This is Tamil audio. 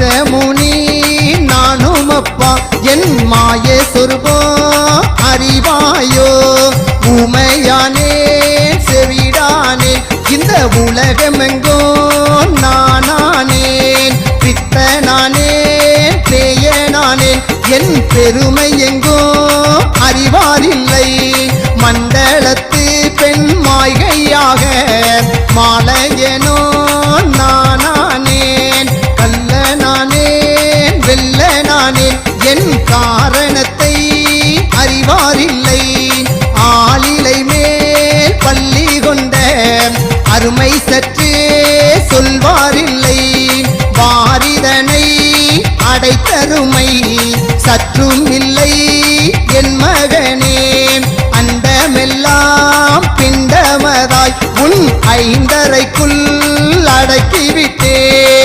மச்சமுனி நானும் அப்பா என் மாய சொருபம் அறிவாயோ? உமையானே செவிடானே இந்த உலகமெங்கோ நானானேன் பித்தனானே பேயனானேன் என் பெருமை எங்கோ? அறிவாரில்லை மண்டலத்து பெண் மாய்கையாக மாலையனோ நான் வெல்ல நானே என் காரணத்தை அறிவாரில்லை. ஆளிலை மேல் பள்ளி கொண்ட அருமை சற்று சொல்வாரில்லை. வாரிதனை அடைத்தருமை சற்றும் இல்லை என் மகனே. அண்டமெல்லாம் பிண்டமதாய் உன் ஐந்தரைக்குள் அடக்கிவிட்டேன்.